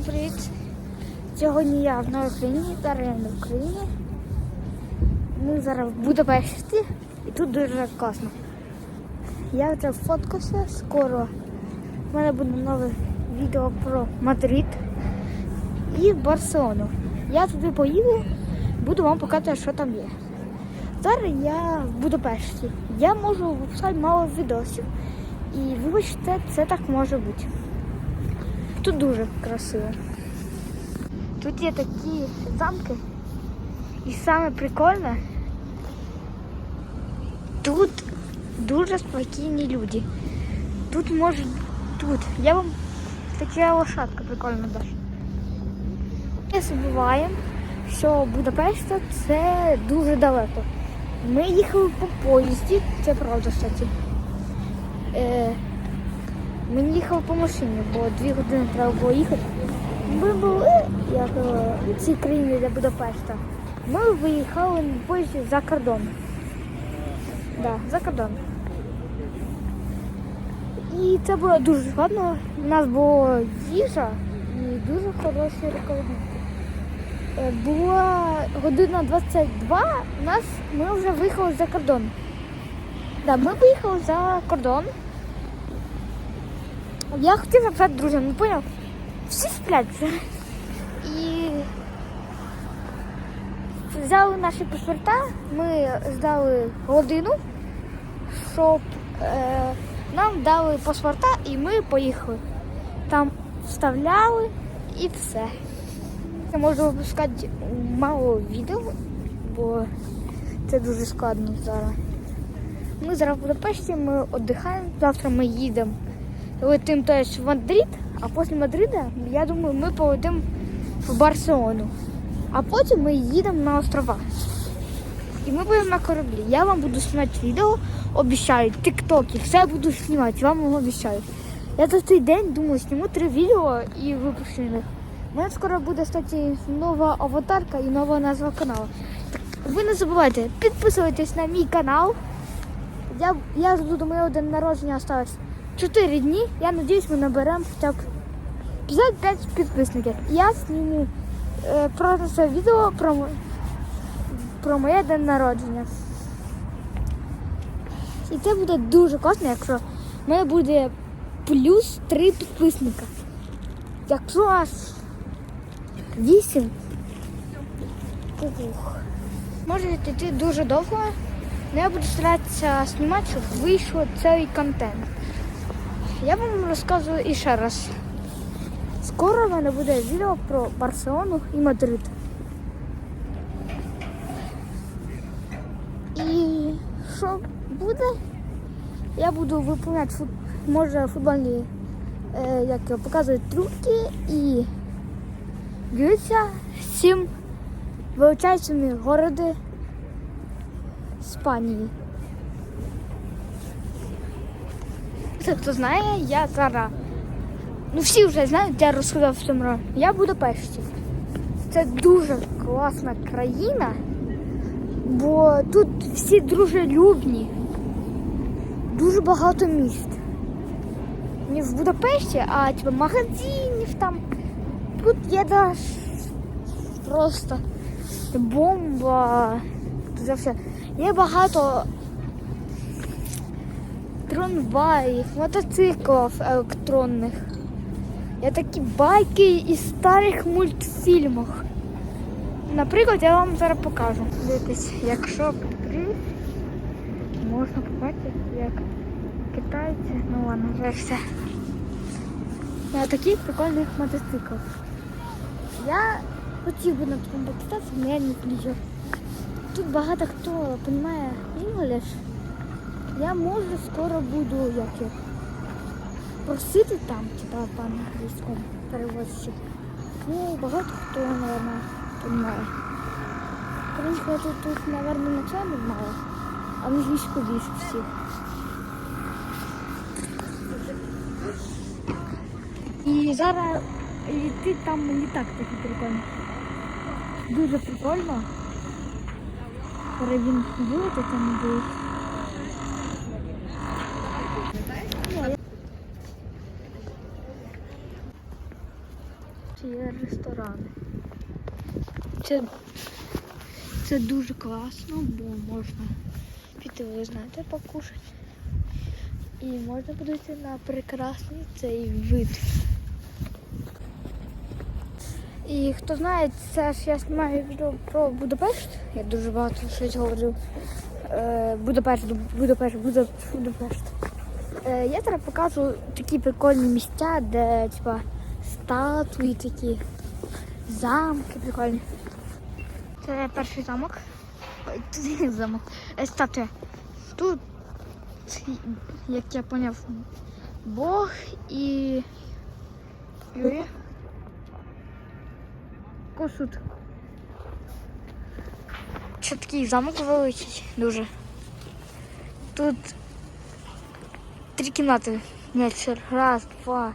привіт! Сьогодні я в Новій Україні, зараз я не в Україні. Ми зараз в Будапешті і тут дуже класно. Я вже фоткався скоро. У мене буде нове відео про Мадрид і Барселону. Я туди поїду, буду вам показувати, що там є. Зараз я в Будапешті. Я можу випускати мало відосів. І вибачте, це так може бути. Тут дуже красиво. Тут є такі замки. І саме прикольне, тут дуже спокійні люди. Тут може тут. Я вам така лошадка прикольна даже. Не забуваємо, що Будапешта це дуже далеко. Ми їхали по поїзді, це правда, кстати. Ми не їхали по машині, бо дві години треба було їхати. Ми були як в цій країні для Будапешта. Ми виїхали на поїзді за кордон. Да, за кордон. І це було дуже складно. У нас була їжа і дуже хороші рекомендації. Е, Була година 22, у нас ми вже виїхали за кордон. Да, ми виїхали за кордон. Я хотів написати друзям, не поняв? Всі сплять. І взяли наші паспорта, ми здали годину, щоб е, нам дали паспорта і ми поїхали. Там вставляли і все. Я можу випускати мало відео, бо це дуже складно зараз. Ми зараз в Будапешті, ми віддихаємо, завтра ми їдемо. Летим теж в Мадрид, а після Мадрида, я думаю, ми полетимо в Барселону. А потім ми їдемо на острова. І ми будемо на кораблі. Я вам буду знімати відео, обіцяю, тіктоки, все буду знімати, вам обіцяю. Я за цей день думаю, зніму три відео і випущу їх. У мене скоро буде кстати, нова аватарка і нова назва каналу. Ви не забувайте, підписуйтесь на мій канал. Я, я жду до моєго день народження осталось 4 дні. Я надіюсь, ми наберемо хоча б 55 підписників. Я зніму е, про це відео про, про моє день народження. І це буде дуже класно, якщо в мене буде плюс 3 підписника. Якщо аж 8. Ух. Може йти дуже довго. але я буду старатися знімати, щоб вийшов цей контент. Я вам розказую і ще раз. Скоро в мене буде відео про Барселону і Мадрид. І що буде? Я буду виконувати фут... може футбольні, е, як його показують трюки і дивитися сім величайшими городи Іспанії. Це хто знає, я зараз. Ну всі вже знають, я розказав в цьому році. Я в Будапешті. Це дуже класна країна, бо тут всі дружелюбні, дуже багато міст. Не в Будапешті, а типу магазинів там. Тут є даже просто бомба. Є багато трамваїв, мотоциклів електронних. Є такі байки із старих мультфільмів. Наприклад, я вам зараз покажу. Дивіться, якщо при можна побачити, як китайці, ну ладно, вже все. На таких прикольних мотоциклах. Я хотів би на такому покататися, але я не влізу. Тут багато хто розуміє інглиш. Я може скоро буду як я, просити там, типа пан англійському перевозчик. Ну, багато хто, мабуть, розуміє. Я тут, тут, мабуть, на це не знаю. Англійську більше всіх. І зараз літить там літак такий прикольний. Дуже прикольно. Коли він вилетить, там буде. Є ресторани. Це, це дуже класно, бо можна піти, ви знаєте, покушати. І можна подивитися на прекрасний цей вид. І хто знає, це ж я знімаю відео про Будапешт. Я дуже багато щось говорю. Е, Будапешт, Будапешт, Будапешт, Будапешт. Е, я зараз покажу такі прикольні місця, де типа статуї такі, замки прикольні. Це перший замок. Ой, тут замок. Е, статуя. Тут, як я поняв, Бог і. Юрій. Косут. Ще такий замок великий дуже. Тут три кімнати. Ні, раз, два,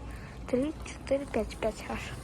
три, чотири, п'ять, п'ять аж.